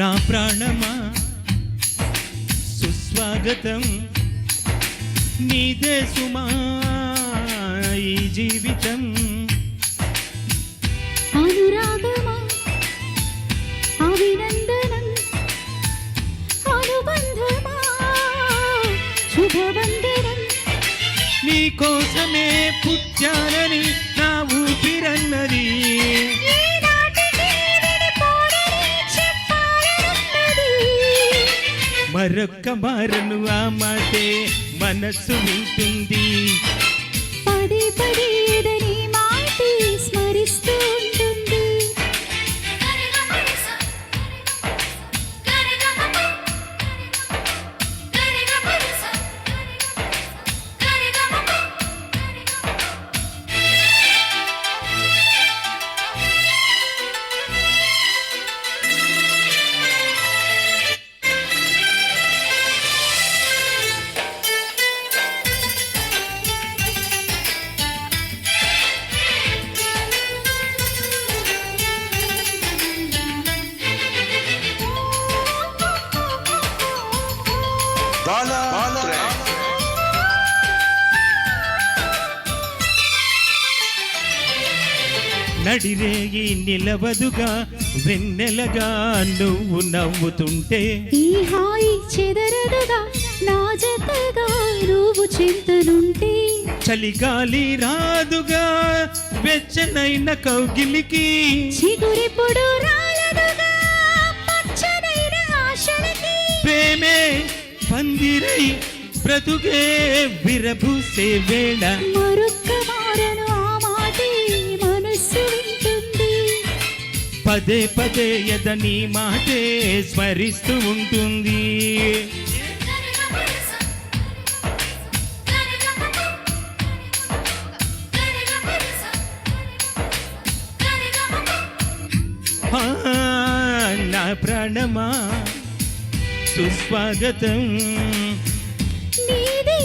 నా ప్రాణమా? సుస్వాగతం నీదే సుమా ఈ జీవితం. అనురాగమా? అభినందనం? అనుబంధమా? శుభవందనం? నీ కోసమే పుట్టానని మరొక్క మారను ఆ మాటే మనస్సు వింటుంది. Bala, Bala, నడిరేగి నిలవదుగా వెన్నెలగా నువ్వు నవ్వుతుంటే. ఈ హాయి చెదరదుగా నా జతగా నువ్వు చింతనుంటే. చలిగాలి రాదుగా వెచ్చనైన కౌగిలికి. చిగురిప్పుడు రాలదుగా పందిరై బ్రతుకే విరభూసే వేళ మరొక్క మారను ఆ మాటే మనస్సు వింటుంది. పదే పదే ఎదని మాటే స్మరిస్తూ ఉంటుంది. నా ప్రాణమా? సుస్వాగతం. నీదే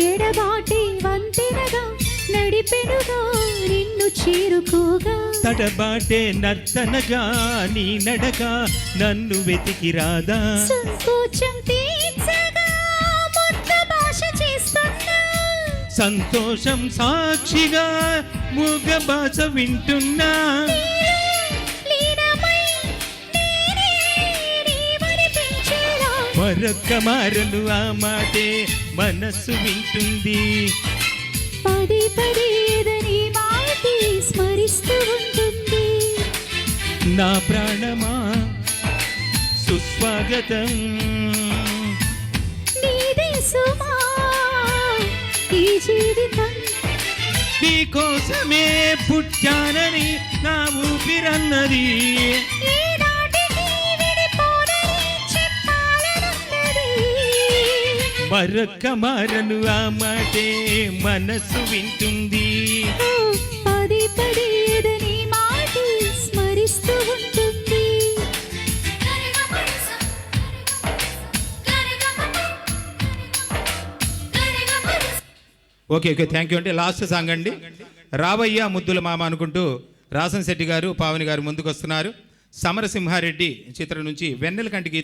ఎడబాటి వంతెనగా నడిపెనుగా నిన్ను చేరుకోగా. తడబాటే నర్తనగా నీ నడక నన్ను వెతికి రాదా సంకోచం భాష చేస్తున్నా. సంతోషం సాక్షిగా మూగ భాష వింటున్నా. మరొక్క మారను ఆ మాటే మనస్సు వింటుంది. పదే పదే ఎదని మాటి స్మరిస్తూ ఉంటుంది. నా ప్రాణమా? సుస్వాగతం. నీదే సుమా? ఈ జీవితం? నీ కోసమే పుట్టానని నా ఊపిరన్నది మరొక్క మారను ఆ మాటే మనస్సు వింటుంది. ఓ, పదే పదే ఎదని మాటి స్మరిస్తూ ఉంటుంది. ఓకే ఓకే థ్యాంక్ యూ అంటే లాస్ట్ సాంగ్ అండి. రావయ్య ముద్దుల మామ అనుకుంటూ రాసన్ శెట్టి గారు పావని గారు ముందుకు వస్తున్నారు సమరసింహారెడ్డి చిత్రం నుంచి వెన్నెల కంటికి